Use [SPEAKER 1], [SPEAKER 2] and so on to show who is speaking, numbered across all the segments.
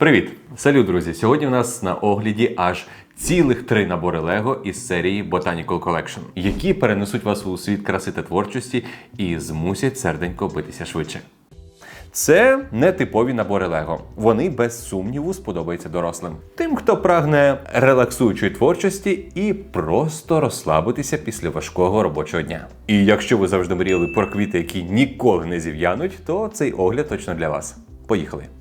[SPEAKER 1] Привіт! Салют, друзі! Сьогодні у нас на огляді аж цілих три набори Лего із серії Botanical Collection, які перенесуть вас у світ краси та творчості і змусять серденько битися швидше. Це не типові набори Лего. Вони без сумніву сподобаються дорослим. Тим, хто прагне релаксуючої творчості і просто розслабитися після важкого робочого дня. І якщо ви завжди мріяли про квіти, які ніколи не зів'януть, то цей огляд точно для вас. Поїхали!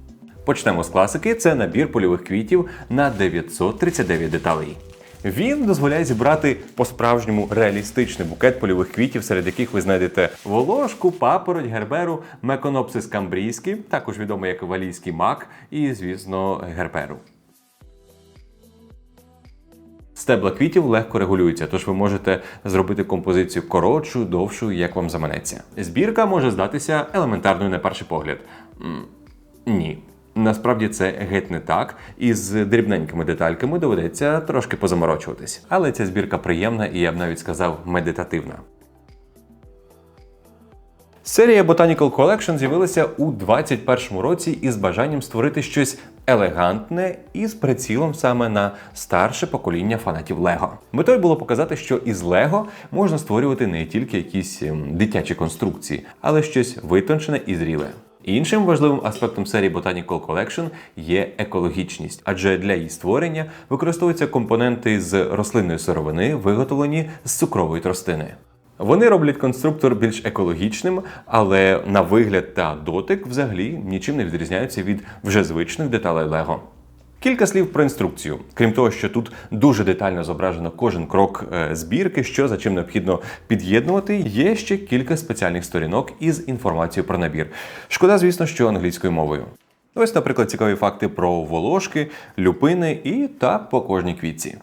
[SPEAKER 1] Почнемо з класики. Це набір польових квітів на 939 деталей. Він дозволяє зібрати по-справжньому реалістичний букет польових квітів, серед яких ви знайдете волошку, папороть, герберу, меконопсис камбрійський, також відомий як валійський мак, і, звісно, герберу. Стебла квітів легко регулюються, тож ви можете зробити композицію коротшу, довшу, як вам заманеться. Збірка може здатися елементарною на перший погляд. Ні. Насправді це геть не так, і з дрібненькими детальками доведеться трошки позаморочуватись. Але ця збірка приємна і я б навіть сказав медитативна. Серія Botanical Collection з'явилася у 2021 році із бажанням створити щось елегантне і з прицілом саме на старше покоління фанатів Лего. Метою було показати, що із Лего можна створювати не тільки якісь ем, дитячі конструкції, але щось витончене і зріле. Іншим важливим аспектом серії Botanical Collection є екологічність, адже для її створення використовуються компоненти з рослинної сировини, виготовлені з цукрової тростини. Вони роблять конструктор більш екологічним, але на вигляд та дотик взагалі нічим не відрізняються від вже звичних деталей Лего. Кілька слів про інструкцію. Крім того, що тут дуже детально зображено кожен крок е, збірки, що за чим необхідно під'єднувати, є ще кілька спеціальних сторінок із інформацією про набір. Шкода, звісно, що англійською мовою. Ось, наприклад, цікаві факти про волошки, люпини і так по кожній квітці.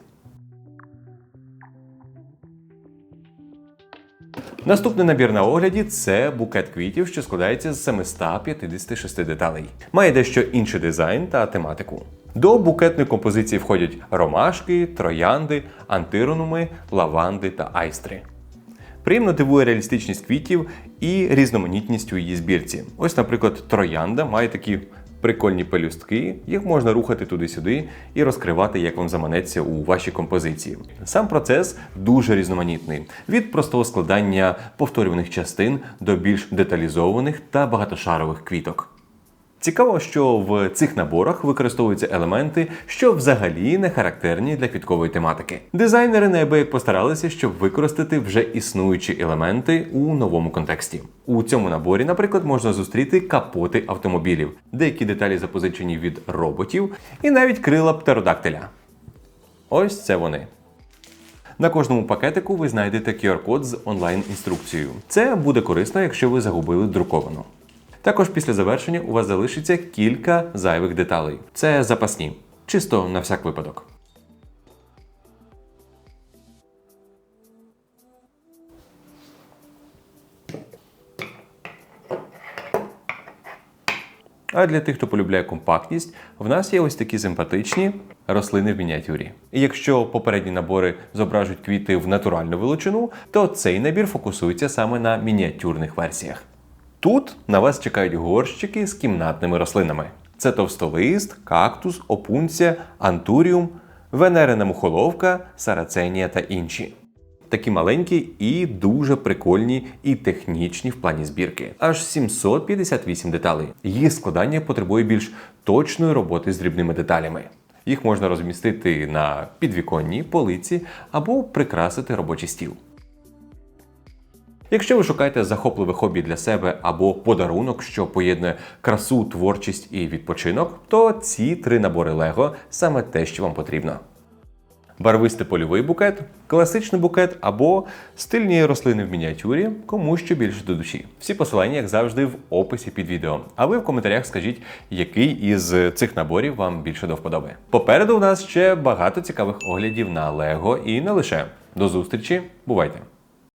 [SPEAKER 1] Наступний набір на огляді це букет квітів, що складається з 756 деталей. Має дещо інший дизайн та тематику. До букетної композиції входять ромашки, троянди, антиронуми, лаванди та айстри. Приємно дивує реалістичність квітів і різноманітність у її збірці. Ось, наприклад, троянда має такі прикольні пелюстки, їх можна рухати туди-сюди і розкривати, як вам заманеться у вашій композиції. Сам процес дуже різноманітний: від простого складання повторюваних частин до більш деталізованих та багатошарових квіток. Цікаво, що в цих наборах використовуються елементи, що взагалі не характерні для квіткової тематики. Дизайнери неабияк постаралися, щоб використати вже існуючі елементи у новому контексті. У цьому наборі, наприклад, можна зустріти капоти автомобілів, деякі деталі запозичені від роботів, і навіть крила птеродактиля. Ось це вони. На кожному пакетику ви знайдете QR-код з онлайн-інструкцією. Це буде корисно, якщо ви загубили друковану. Також після завершення у вас залишиться кілька зайвих деталей. Це запасні, чисто на всяк випадок. А для тих, хто полюбляє компактність, в нас є ось такі симпатичні рослини в мініатюрі. І якщо попередні набори зображують квіти в натуральну величину, то цей набір фокусується саме на мініатюрних версіях. Тут на вас чекають горщики з кімнатними рослинами. Це товстолист, кактус, опунція, антуріум, венерина мухоловка, сараценія та інші. Такі маленькі і дуже прикольні і технічні в плані збірки. Аж 758 деталей. Їх складання потребує більш точної роботи з дрібними деталями. Їх можна розмістити на підвіконній полиці або прикрасити робочий стіл. Якщо ви шукаєте захопливе хобі для себе або подарунок, що поєднує красу, творчість і відпочинок, то ці три набори Лего саме те, що вам потрібно. Барвистий польовий букет, класичний букет або стильні рослини в мініатюрі, кому що більше до душі. Всі посилання, як завжди, в описі під відео. А ви в коментарях скажіть, який із цих наборів вам більше до вподоби. Попереду у нас ще багато цікавих оглядів на Лего і не лише. До зустрічі, бувайте!